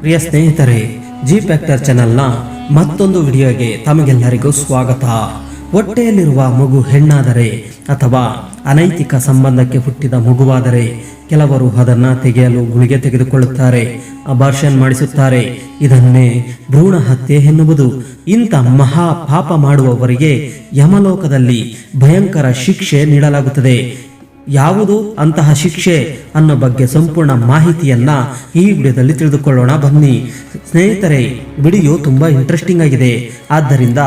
ಪ್ರಿಯ ಸ್ನೇಹಿತರೆ G factor ಚಾನೆಲ್ನ ಮತ್ತೊಂದು ವಿಡಿಯೋಗೆ ತಮಗೆಲ್ಲರಿಗೂ ಸ್ವಾಗತ. ಹೊಟ್ಟೆಯಲ್ಲಿರುವ ಮಗು ಹೆಣ್ಣಾದರೆ ಅಥವಾ ಅನೈತಿಕ ಸಂಬಂಧಕ್ಕೆ ಹುಟ್ಟಿದ ಮಗುವಾದರೆ ಕೆಲವರು ಅದನ್ನ ತೆಗೆಯಲು ಗುಳಿಗೆ ತೆಗೆದುಕೊಳ್ಳುತ್ತಾರೆ ಅಬಾರ್ಷನ್ ಮಾಡಿಸುತ್ತಾರೆ. ಇದನ್ನೇ ಭ್ರೂಣ ಹತ್ಯೆ ಎನ್ನುವುದು. ಇಂಥ ಮಹಾ ಪಾಪ ಮಾಡುವವರಿಗೆ ಯಮಲೋಕದಲ್ಲಿ ಭಯಂಕರ ಶಿಕ್ಷೆ ನೀಡಲಾಗುತ್ತದೆ. ಯಾವುದು ಅಂತಹ ಶಿಕ್ಷೆ ಅನ್ನೋ ಬಗ್ಗೆ ಸಂಪೂರ್ಣ ಮಾಹಿತಿಯನ್ನ ಈ ವಿಡಿಯೋದಲ್ಲಿ ತಿಳಿದುಕೊಳ್ಳೋಣ. ಬನ್ನಿ, ಸ್ನೇಹಿತರೆ, ವಿಡಿಯೋ ತುಂಬಾ ಇಂಟ್ರೆಸ್ಟಿಂಗ್ ಆಗಿದೆ. ಆದ್ದರಿಂದ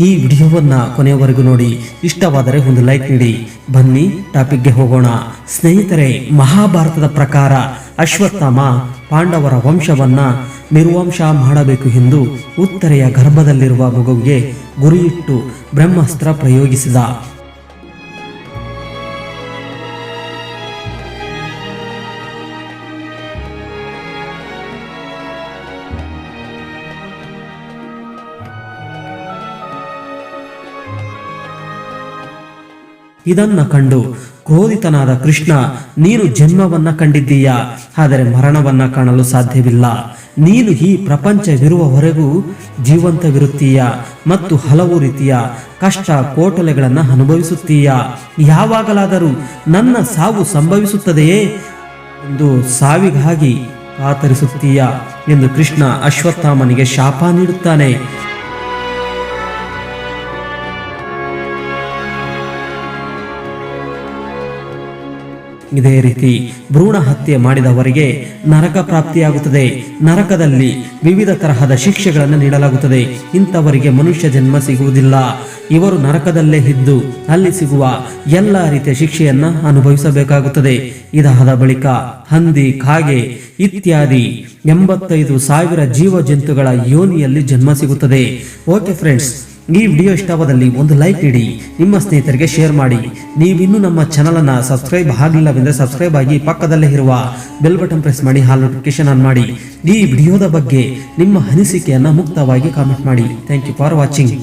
ಈ ವಿಡಿಯೋವನ್ನ ಕೊನೆಯವರೆಗೂ ನೋಡಿ. ಇಷ್ಟವಾದರೆ ಒಂದು ಲೈಕ್ ನೀಡಿ. ಬನ್ನಿ ಟಾಪಿಕ್ಗೆ ಹೋಗೋಣ. ಸ್ನೇಹಿತರೆ, ಮಹಾಭಾರತದ ಪ್ರಕಾರ ಅಶ್ವತ್ಥಾಮ ಪಾಂಡವರ ವಂಶವನ್ನ ನಿರ್ವಂಶ ಮಾಡಬೇಕು ಎಂದು ಉತ್ತರೆಯ ಗರ್ಭದಲ್ಲಿರುವ ಮಗುವಿಗೆ ಗುರಿಯಿಟ್ಟು ಬ್ರಹ್ಮಾಸ್ತ್ರ ಪ್ರಯೋಗಿಸಿದ. ಇದನ್ನ ಕಂಡು ಕ್ರೋಧಿತನಾದ ಕೃಷ್ಣ, ನೀನು ಜನ್ಮವನ್ನ ಕಂಡಿದ್ದೀಯಾ, ಆದರೆ ಮರಣವನ್ನ ಕಾಣಲು ಸಾಧ್ಯವಿಲ್ಲ. ನೀನು ಈ ಪ್ರಪಂಚವಿರುವವರೆಗೂ ಜೀವಂತವಿರುತ್ತೀಯ ಮತ್ತು ಹಲವು ರೀತಿಯ ಕಷ್ಟ ಕೋಟಲೆಗಳನ್ನು ಅನುಭವಿಸುತ್ತೀಯ. ಯಾವಾಗಲಾದರೂ ನನ್ನ ಸಾವು ಸಂಭವಿಸುತ್ತದೆಯೇ ಎಂದು ಸಾವಿಗಾಗಿ ಕಾತರಿಸುತ್ತೀಯ ಎಂದು ಕೃಷ್ಣ ಅಶ್ವತ್ಥಾಮನಿಗೆ ಶಾಪ ನೀಡುತ್ತಾನೆ. ಇದೇ ರೀತಿ ಭ್ರೂಣ ಹತ್ಯೆ ಮಾಡಿದವರಿಗೆ ನರಕ ಪ್ರಾಪ್ತಿಯಾಗುತ್ತದೆ. ನರಕದಲ್ಲಿ ವಿವಿಧ ತರಹದ ಶಿಕ್ಷೆಗಳನ್ನು ನೀಡಲಾಗುತ್ತದೆ. ಇಂಥವರಿಗೆ ಮನುಷ್ಯ ಜನ್ಮ ಸಿಗುವುದಿಲ್ಲ. ಇವರು ನರಕದಲ್ಲೇ ಇದ್ದು ಅಲ್ಲಿ ಸಿಗುವ ಎಲ್ಲ ರೀತಿಯ ಶಿಕ್ಷೆಯನ್ನ ಅನುಭವಿಸಬೇಕಾಗುತ್ತದೆ. ಇದಾದ ಬಳಿಕ ಹಂದಿ, ಕಾಗೆ ಇತ್ಯಾದಿ ಎಂಬತ್ತೈದು ಸಾವಿರ ಜೀವ ಜಂತುಗಳ ಯೋನಿಯಲ್ಲಿ ಜನ್ಮ ಸಿಗುತ್ತದೆ. ಓಕೆ ಫ್ರೆಂಡ್ಸ್ ಈ ವಿಡಿಯೋ ಇಷ್ಟವಾದಲ್ಲಿ ಒಂದು ಲೈಕ್ ನೀಡಿ ನಿಮ್ಮ ಸ್ನೇಹಿತರಿಗೆ ಶೇರ್ ಮಾಡಿ. ನೀವಿನ್ನೂ ನಮ್ಮ ಚಾನಲ್ ಅನ್ನ ಸಬ್ಸ್ಕ್ರೈಬ್ ಆಗಲಿಲ್ಲವೆಂದರೆ ಸಬ್ಸ್ಕ್ರೈಬ್ ಆಗಿ ಪಕ್ಕದಲ್ಲೇ ಇರುವ ಬೆಲ್ ಬಟನ್ ಪ್ರೆಸ್ ಮಾಡಿ, ಹಾಲ್ ನೋಟಿಫಿಕೇಶನ್ ಆನ್ ಮಾಡಿ. ಈ ವಿಡಿಯೋದ ಬಗ್ಗೆ ನಿಮ್ಮ ಅನಿಸಿಕೆಯನ್ನ ಮುಕ್ತವಾಗಿ ಕಾಮೆಂಟ್ ಮಾಡಿ. Thank you for watching